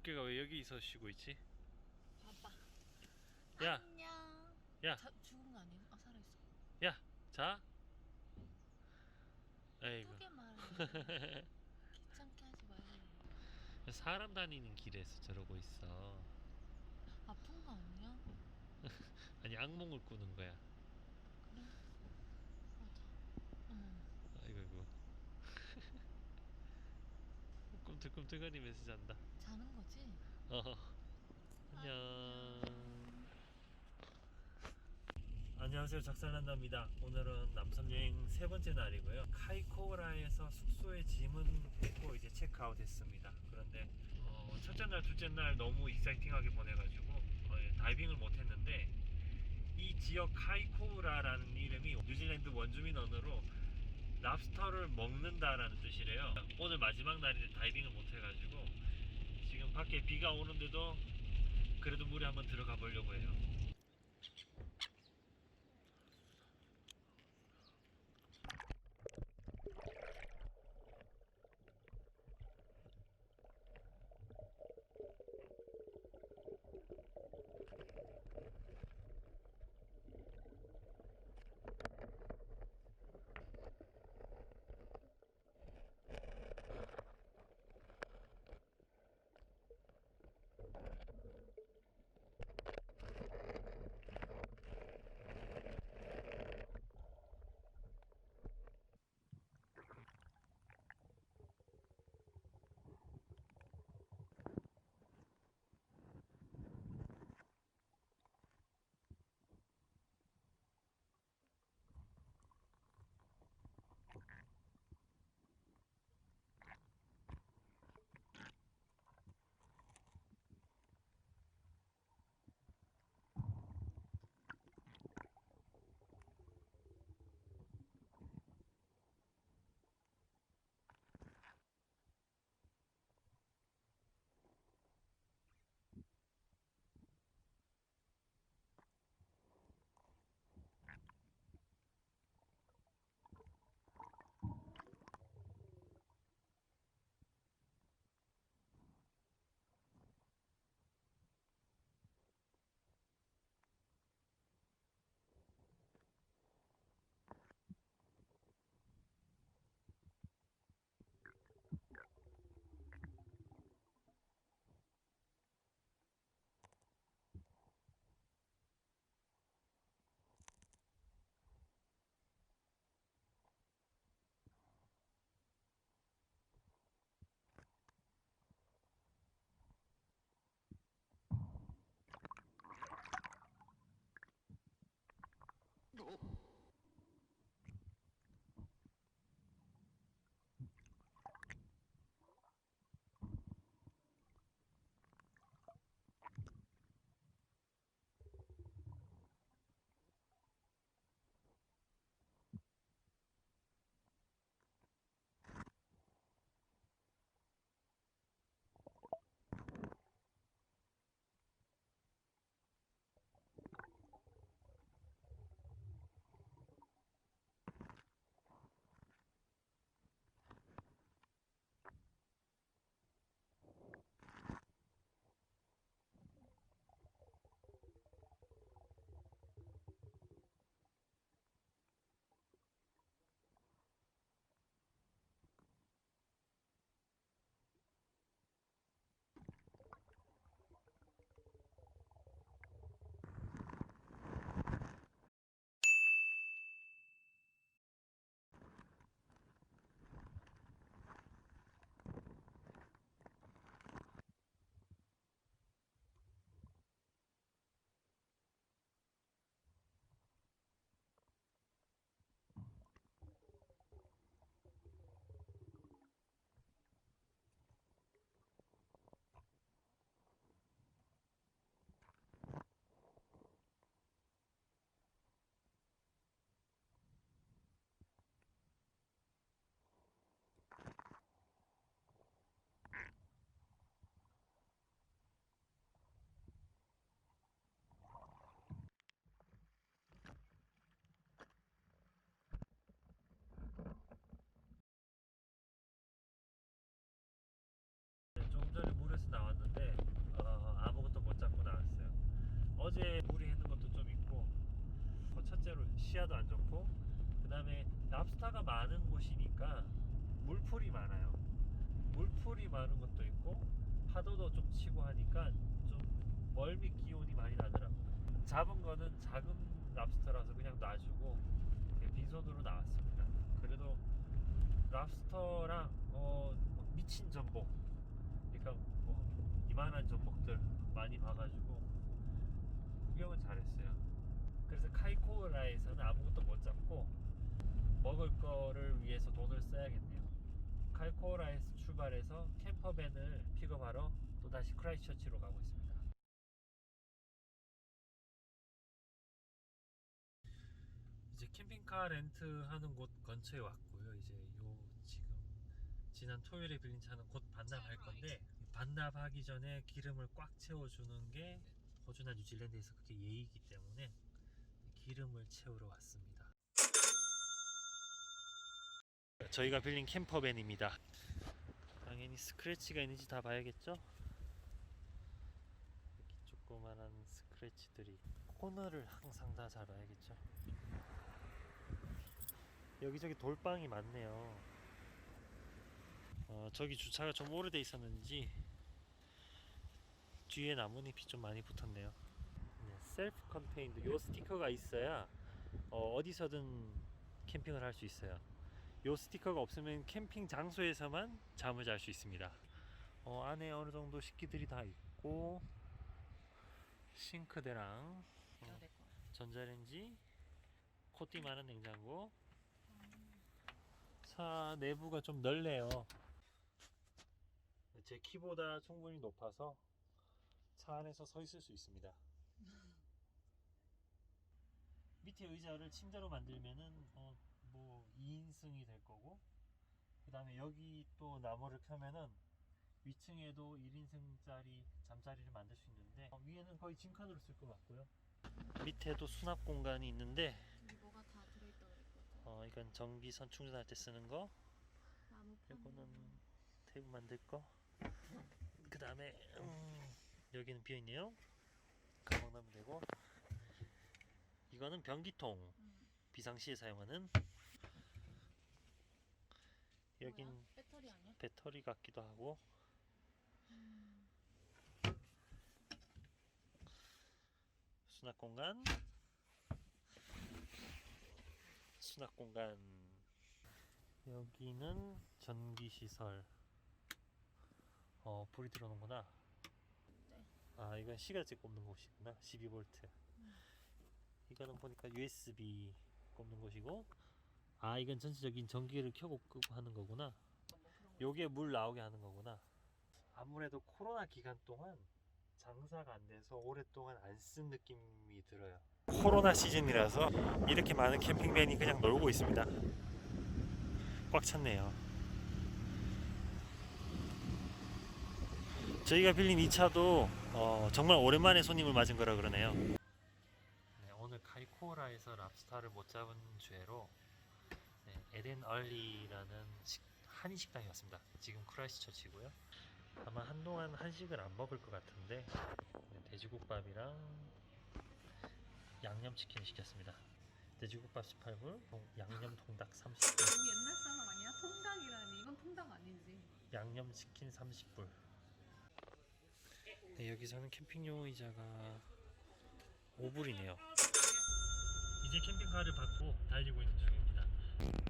물개가 왜 여기서 쉬고 있지? 봐봐. 야. 안녕. 야. 자, 죽은 거 아니야? 아 살아 있어. 야, 자. 에이구. 크게 말해. 귀찮게 하지 말고. 사람 다니는 길에서 저러고 있어. 아픈 거 아니야? 아니 악몽을 꾸는 거야. 그래. 맞아. 어머. 아이고 이고. 꿈틀꿈틀거리면서 잔다. 자는 거지? 어. 안녕. 안녕하세요 작살난다입니다. 오늘은 남섬 여행 세 번째 날이고요. 카이코라에서 숙소에 짐은 됐고 이제 체크아웃 했습니다. 그런데 어, 첫째 날, 둘째 날 너무 익사이팅하게 보내가지고 어, 예, 다이빙을 못했는데 이 지역 카이코라라는 이름이 뉴질랜드 원주민 언어로 랍스터를 먹는다라는 뜻이래요. 오늘 마지막 날인데 다이빙을 못해가지고 밖에 비가 오는데도 그래도 물에 한번 들어가 해요. 네, 조금 전에 물에서 나왔는데 어제 물이 있는 것도 좀 있고 그 첫째로 시야도 안 좋고 그 다음에 랍스타가 많은 곳이니까 물풀이 많아요. 물풀이 많은 것도 있고 파도도 좀 치고 하니까 좀 멀미 기온이 많이 나더라고요. 잡은 거는 작은 랍스터라서 그냥 놔주고 빈손으로 나왔습니다. 그래도 랍스터랑 어, 뭐 미친 전복 그러니까 뭐 이만한 전복들 많이 봐가지고 구경은 잘했어요. 그래서 카이코라에서는 아무것도 못 잡고 먹을 거를 위해서 돈을 써야겠네요. 카이코라에서 출발해서 캠퍼밴을 픽업하러 또 다시 크라이처치로 가고 있습니다. 이제 캠핑카 렌트하는 곳 근처에 왔고요. 이제 지난 토요일에 빌린 차는 곧 반납할 건데 반납하기 전에 기름을 꽉 채워주는 게 호주나 뉴질랜드에서 그게 예의이기 때문에 기름을 채우러 왔습니다. 저희가 빌린 캠퍼밴입니다. 당연히 스크래치가 있는지 다 봐야겠죠? 이렇게 조그만한 스크래치들이 코너를 항상 다 잘 봐야겠죠? 여기저기 돌방이 많네요. 어, 저기 주차가 좀 오래돼 있었는지 뒤에 나뭇잎이 좀 많이 붙었네요. 네, 셀프 컨테인드 요 스티커가 있어야 어, 어디서든 캠핑을 할 수 있어요. 요 스티커가 없으면 캠핑 장소에서만 잠을 잘 수 있습니다. 어, 안에 어느 정도 식기들이 다 있고 싱크대랑 어. 전자레인지, 코팅 많은 냉장고. 차 내부가 좀 넓네요. 제 키보다 충분히 높아서 차 안에서 서 있을 수 있습니다. 밑에 의자를 침대로 만들면은 어, 뭐 2인승이 될 거고 그 다음에 여기 또 나무를 펴면은 위층에도 1인승짜리 잠자리를 만들 수 있는데 어, 위에는 거의 짐칸으로 쓸 것 같고요. 밑에도 수납 공간이 있는데 뭐가 다 들어있다 그랬거든. 어, 이건 전기선 충전할 때 쓰는 거 나무 요거는 테이블 만들 거. 그 다음에 음, 여기는 비어 있네요. 가방 넣으면 되고. 이거는 변기통. 음. 비상시에 사용하는. 여긴? 배터리 아니야? 배터리 같기도 하고. 음. 수납 공간. 수납 공간. 여기는 전기 시설. 어, 불이 들어오는구나. 네. 아, 이건 시가지 꼽는 곳이구나. 12V. 음. 이거는 보니까 USB 꼽는 곳이고. 아, 이건 전체적인 전기를 켜고 끄고 하는 거구나. 뭐 그런 거. 요게 물 나오게 하는 거구나. 아무래도 코로나 기간 동안 장사가 안 돼서 오랫동안 안 쓴 느낌이 들어요. 코로나 시즌이라서 이렇게 많은 캠핑밴이 그냥 놀고 있습니다. 꽉 찼네요. 저희가 빌린 이 차도 어, 정말 오랜만에 손님을 맞은 거라 그러네요. 네, 오늘 카이코라에서 랍스타를 못 잡은 죄로 네, 에덴 얼리라는 식, 한인 식당에 왔습니다. 지금 크라이스처치고요. 아마 한동안 한식을 안 먹을 것 같은데 네, 돼지국밥이랑 양념치킨 시켰습니다. 돼지국밥 18불, 양념 통닭 30불, 너무 옛날 사람 아니야? 통닭이라니 이건 통닭 아니지. 양념치킨 30불. 네, 여기서는 캠핑용 의자가 5불이네요. 이제 캠핑카를 받고 달리고 있는 중입니다.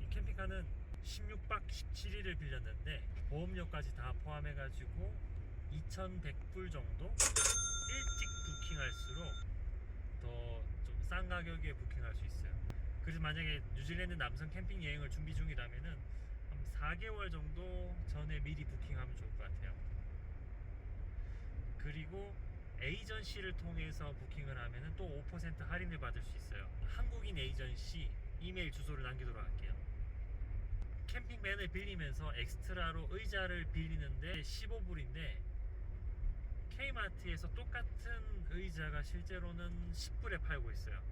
이 캠핑카는 16박 17일을 빌렸는데 보험료까지 다 포함해가지고 2,100불 정도 일찍 부킹할수록 더 좀 싼 가격에 부킹할 수 있어요. 그래서 만약에 뉴질랜드 남성 캠핑 여행을 준비 중이라면은 한 4개월 정도 전에 미리 부킹하면 좋을 것 같아요. 그리고 에이전시를 통해서 부킹을 하면은 또 5% 할인을 받을 수 있어요. 한국인 에이전시 이메일 주소를 남기도록 할게요. 캠핑밴을 빌리면서 엑스트라로 의자를 빌리는데 15불인데 K마트에서 똑같은 의자가 실제로는 10불에 팔고 있어요.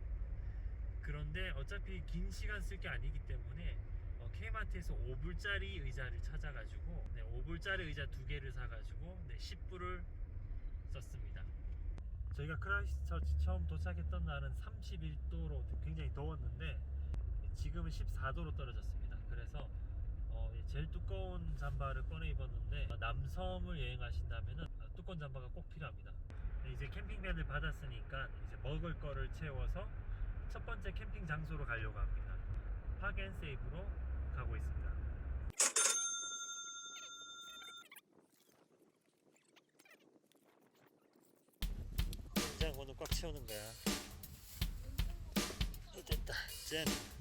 그런데 어차피 긴 시간 쓸 게 아니기 때문에 어, K마트에서 5불짜리 의자를 찾아가지고 네, 5불짜리 의자 두 개를 사가지고 네, 10불을 썼습니다. 저희가 크라이스처치 처음 도착했던 날은 31도로 굉장히 더웠는데 지금은 14도로 떨어졌습니다. 그래서 어, 이 제일 두꺼운 잠바를 꺼내 입었는데 어, 남섬을 여행하신다면 은 두꺼운 잠바가 꼭 필요합니다. 이제 캠핑밴을 받았으니까 이제 먹을 거를 채워서 첫 번째 캠핑 장소로 가려고 합니다. 파겐세이브로 가고 있습니다. 냉장고는 꽉 채우는 거야. 어, 됐다. 짠.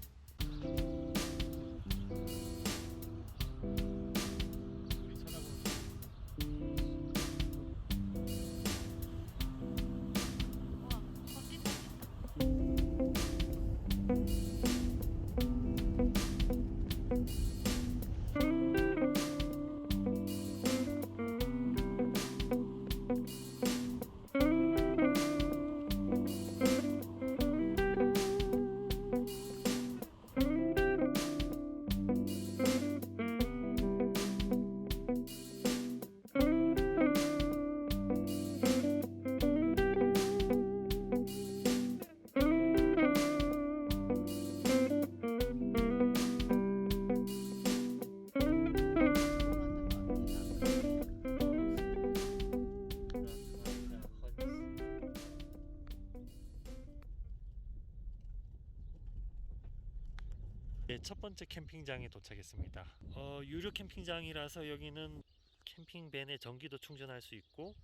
네, 첫 번째 캠핑장에 도착했습니다. 어, 유료 캠핑장이라서 여기는 캠핑밴에 전기도 충전할 수 있고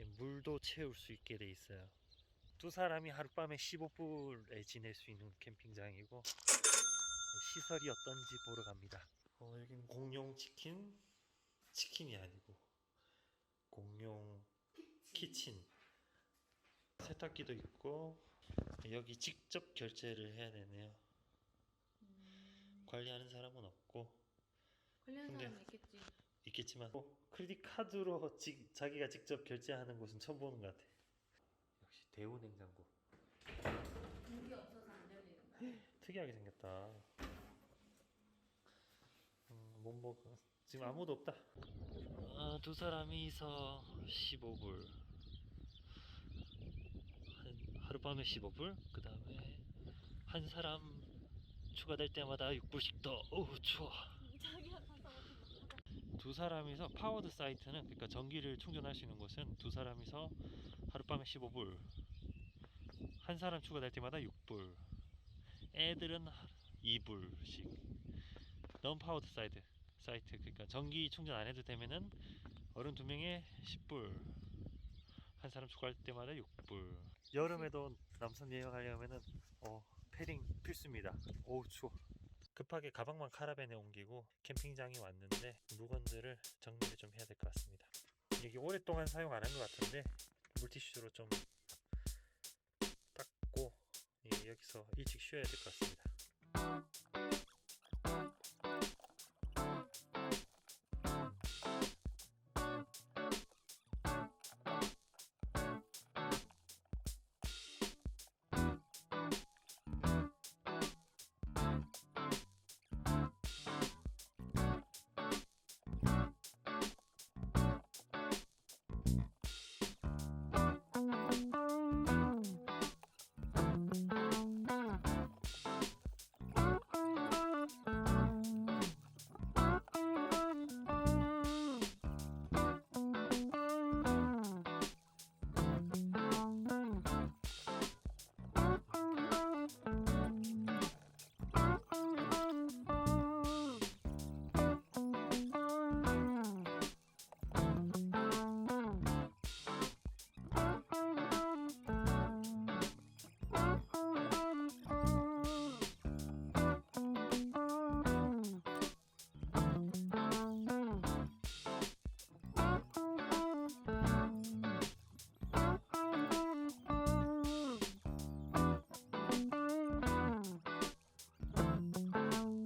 예, 물도 채울 수 있게 돼 있어요. 두 사람이 하룻밤에 15불에 지낼 수 있는 캠핑장이고 시설이 어떤지 보러 갑니다. 어, 여기는 공용 치킨, 치킨이 아니고 공용 키친, 세탁기도 있고 여기 직접 결제를 해야 되네요. 음, 관리하는 사람은 없고 관리하는 근데- 사람 있겠지. 있겠지만 어, 크레딧 카드로 지, 자기가 직접 결제하는 곳은 처음 보는 것 같아. 역시 대우 냉장고 공기 없어서 안 열리는 거야. 특이하게 생겼다. 음, 못 먹어. 지금 아무도 없다. 아, 두 사람이서 15불. 한, 하룻밤에 15불. 그 다음에 한 사람 추가될 때마다 6불씩 더. 어우 추워. 두 사람이서 파워드 사이트는 그러니까 전기를 충전할 수 있는 곳은 두 사람이서 하룻밤에 15불 한 사람 추가될 때마다 6불 애들은 2불씩 non 파워드 사이트 사이트 그러니까 전기 충전 안 해도 되면은 어른 두 명에 10불 한 사람 추가할 때마다 6불 여름에도 남선 여행하려면은 어 패딩 필수입니다 오 추워 급하게 가방만 카라벤에 옮기고 캠핑장에 왔는데 물건들을 정리를 좀 해야 될 것 같습니다. 이게 오랫동안 사용 안 한 것 같은데 물티슈로 좀 닦고 예, 여기서 일찍 쉬어야 될 것 같습니다.